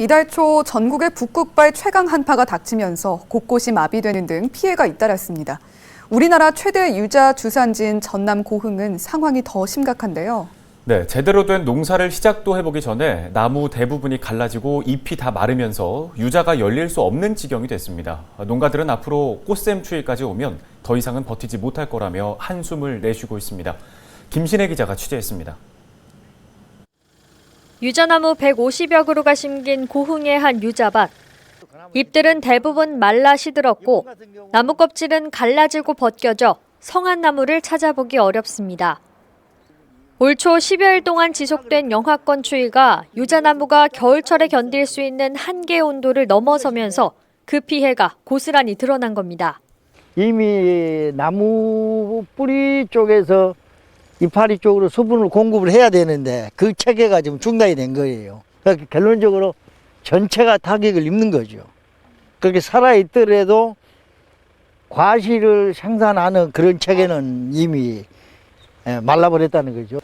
이달 초 전국에 북극발 최강 한파가 닥치면서 곳곳이 마비되는 등 피해가 잇따랐습니다. 우리나라 최대 유자 주산지인 전남 고흥은 상황이 더 심각한데요. 네, 제대로 된 농사를 시작도 해보기 전에 나무 대부분이 갈라지고 잎이 다 마르면서 유자가 열릴 수 없는 지경이 됐습니다. 농가들은 앞으로 꽃샘 추위까지 오면 더 이상은 버티지 못할 거라며 한숨을 내쉬고 있습니다. 김신혜 기자가 취재했습니다. 유자나무 150여 그루가 심긴 고흥의 한 유자밭. 잎들은 대부분 말라 시들었고 나무 껍질은 갈라지고 벗겨져 성한 나무를 찾아보기 어렵습니다. 올 초 10여일 동안 지속된 영하권 추위가 유자나무가 겨울철에 견딜 수 있는 한계 온도를 넘어서면서 그 피해가 고스란히 드러난 겁니다. 이미 나무 뿌리 쪽에서 이파리 쪽으로 수분을 공급을 해야 되는데 그 체계가 지금 중단이 된 거예요. 그러니까 결론적으로 전체가 타격을 입는 거죠. 그렇게 살아있더라도 과실을 생산하는 그런 체계는 이미 예, 말라버렸다는 거죠.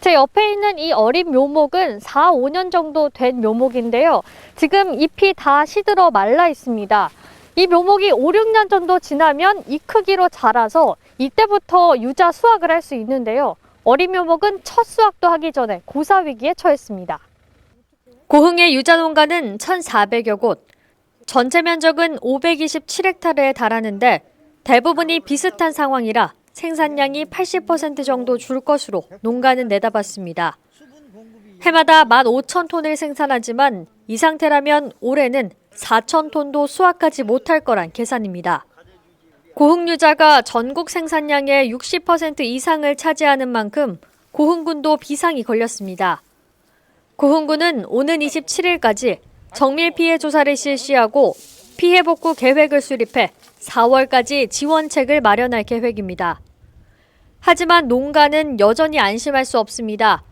제 옆에 있는 이 어린 묘목은 4, 5년 정도 된 묘목인데요. 지금 잎이 다 시들어 말라 있습니다. 이 묘목이 5, 6년 정도 지나면 이 크기로 자라서 이때부터 유자 수확을 할 수 있는데요. 어린 묘목은 첫 수확도 하기 전에 고사 위기에 처했습니다. 고흥의 유자 농가는 1,400여 곳, 전체 면적은 527헥타르에 달하는데 대부분이 비슷한 상황이라 생산량이 80% 정도 줄 것으로 농가는 내다봤습니다. 해마다 15,000톤을 생산하지만 이 상태라면 올해는 4,000톤도 수확하지 못할 거란 계산입니다. 고흥유자가 전국 생산량의 60% 이상을 차지하는 만큼 고흥군도 비상이 걸렸습니다. 고흥군은 오는 27일까지 정밀 피해 조사를 실시하고 피해 복구 계획을 수립해 4월까지 지원책을 마련할 계획입니다. 하지만 농가는 여전히 안심할 수 없습니다.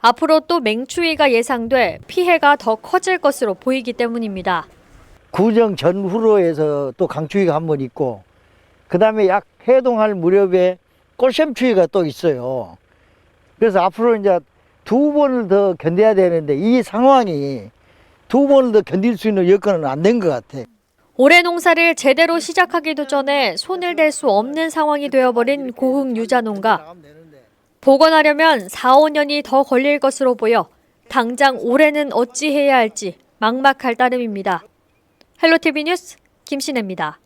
앞으로 또 맹추위가 예상돼 피해가 더 커질 것으로 보이기 때문입니다. 구정 전후로 해서 또 강추위가 한 번 있고 그 다음에 약 해동할 무렵에 꽃샘추위가 또 있어요. 그래서 앞으로 이제 두 번을 더 견뎌야 되는데 이 상황이 두 번을 더 견딜 수 있는 여건은 안 된 것 같아. 올해 농사를 제대로 시작하기도 전에 손을 댈 수 없는 상황이 되어버린 고흥 유자 농가. 복원하려면 4, 5년이 더 걸릴 것으로 보여 당장 올해는 어찌 해야 할지 막막할 따름입니다. 헬로티비 뉴스 김신혜입니다.